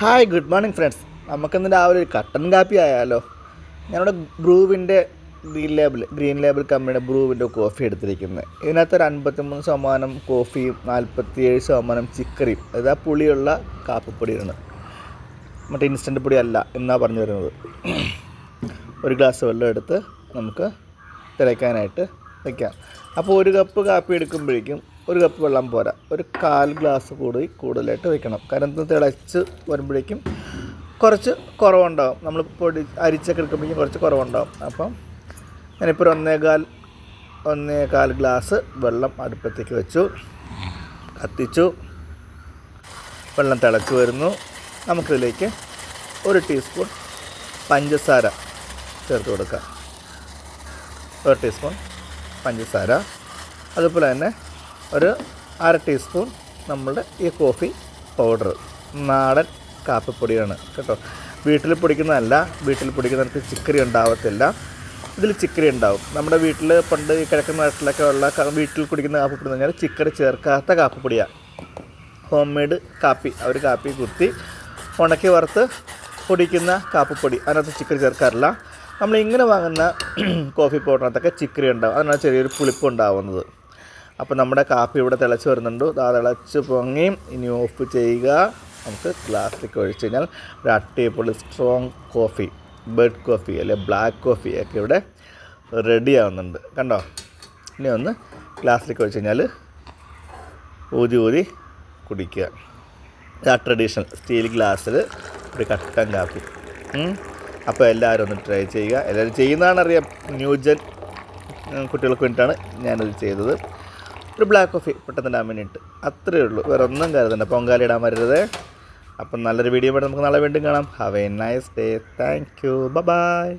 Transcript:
Hi good morning friends നമുക്കിന്ന് രാവിലെ ഒരു കട്ടൻ കാപ്പി ആയാലോ? ഞാനിവിടെ ബ്രൂവിന്റെ ഗ്രീൻ ലേബിൾ ഗ്രീൻ ലേബിൾ കമ്പനിയുടെ ബ്രൂവിന്റെ കോഫി എടുത്തിരിക്കുന്നത് ഇതിനകത്ത് ഒരു അൻപത്തിമൂന്ന് ശതമാനം കോഫിയും നാൽപ്പത്തിയേഴ് ശതമാനം ചിക്കറിയും അതായത് ആ പുളിയുള്ള കാപ്പിപ്പൊടിയാണ്. മറ്റേ ഇൻസ്റ്റന്റ് പൊടി അല്ല എന്നാണ് പറഞ്ഞു വരുന്നത്. ഒരു ഗ്ലാസ് വെള്ളം എടുത്ത് നമുക്ക് തിളയ്ക്കാനായിട്ട് വയ്ക്കാം അപ്പോൾ ഒരു കപ്പ് കാപ്പി എടുക്കുമ്പോഴേക്കും ഒരു കപ്പ് വെള്ളം പോരാ. ഒരു കാൽ ഗ്ലാസ് കൂടി കൂടുതലായിട്ട് വെക്കണം. കാരണം ഇത് തിളച്ച് വരുമ്പോഴേക്കും കുറച്ച് കുറവുണ്ടാവും. നമ്മൾ പൊടി അരിച്ചൊക്കെ എടുക്കുമ്പോഴേക്കും കുറച്ച് കുറവുണ്ടാവും. അപ്പം ഞാനിപ്പോൾ ഒരു ഒന്നേകാൽ ഒന്നേകാൽ ഗ്ലാസ് വെള്ളം അടുപ്പത്തേക്ക് വെച്ചു. കത്തിച്ചു. വെള്ളം തിളച്ച് വരുന്നു. നമുക്കിതിലേക്ക് ഒരു ടീസ്പൂൺ പഞ്ചസാര ചേർത്ത് കൊടുക്കാം. ഒരു ടീസ്പൂൺ പഞ്ചസാര. അതുപോലെ തന്നെ ഒരു അര ടീസ്പൂൺ നമ്മളുടെ ഈ കോഫി പൗഡർ. നാടൻ കാപ്പിപ്പൊടിയാണ് കേട്ടോ. വീട്ടിൽ പൊടിക്കുന്നതല്ല വീട്ടിൽ പൊടിക്കുന്നവർക്ക് ചിക്കറി ഉണ്ടാവത്തില്ല. ഇതിൽ ചിക്കറി ഉണ്ടാവും. നമ്മുടെ വീട്ടിൽ പണ്ട് ഈ കിഴക്കൻ നാട്ടിലൊക്കെ ഉള്ള വീട്ടിൽ കുടിക്കുന്ന കാപ്പിപ്പൊടി എന്ന് പറഞ്ഞാൽ ചിക്കറി ചേർക്കാത്ത കാപ്പിപ്പൊടിയാണ് ഹോം മെയ്ഡ് കാപ്പി. അവർ കാപ്പി കുത്തി ഉണക്കി വറുത്ത് പൊടിക്കുന്ന കാപ്പിപ്പൊടി. അതിനകത്ത് ചിക്കറി ചേർക്കാറില്ല. നമ്മൾ ഇങ്ങനെ വാങ്ങുന്ന കോഫി പൗഡറിനകത്തൊക്കെ ചിക്കറി ഉണ്ടാവും. അതിനകത്ത് ചെറിയൊരു പുളിപ്പ് ഉണ്ടാവുന്നത്. അപ്പോൾ നമ്മുടെ കാപ്പി ഇവിടെ തിളച്ച് വരുന്നുണ്ട്. ആ തിളച്ച് പൊങ്ങി. ഇനി ഓഫ് ചെയ്യുക. നമുക്ക് ഗ്ലാസ്സിലേക്ക് ഒഴിച്ച് കഴിഞ്ഞാൽ ഒരു അടിപൊളി സ്ട്രോങ് കോഫി ബേഡ് കോഫി അല്ലെ ബ്ലാക്ക് കോഫി ഒക്കെ ഇവിടെ റെഡി ആവുന്നുണ്ട്. കണ്ടോ? ഇനി ഒന്ന് ഗ്ലാസ്സിലേക്ക് ഒഴിച്ച് കഴിഞ്ഞാൽ ഊതി ഊതി കുടിക്കുക. ആ ട്രഡീഷണൽ സ്റ്റീൽ ഗ്ലാസ്സിൽ ഒരു കട്ടൻ കാപ്പി. അപ്പോൾ എല്ലാവരും ഒന്ന് ട്രൈ ചെയ്യുക. എല്ലാവരും ചെയ്യുന്നതാണ് അറിയാം ന്യൂജൻ കുട്ടികൾക്ക് വേണ്ടിയിട്ടാണ് ഞാനത് ചെയ്തത്. ഒരു ബ്ലാക്ക് കോഫി പെട്ടെന്ന് ഇടാൻ വേണ്ടിയിട്ട്. അത്രയേ ഉള്ളൂ. വേറെ ഒന്നും കരുതണ്ട. പൊങ്കാല ഇടാൻ വരരുത്. അപ്പം നല്ലൊരു വീഡിയോ നമുക്ക് നാളെ വീണ്ടും കാണാം. Have a nice day thank you bye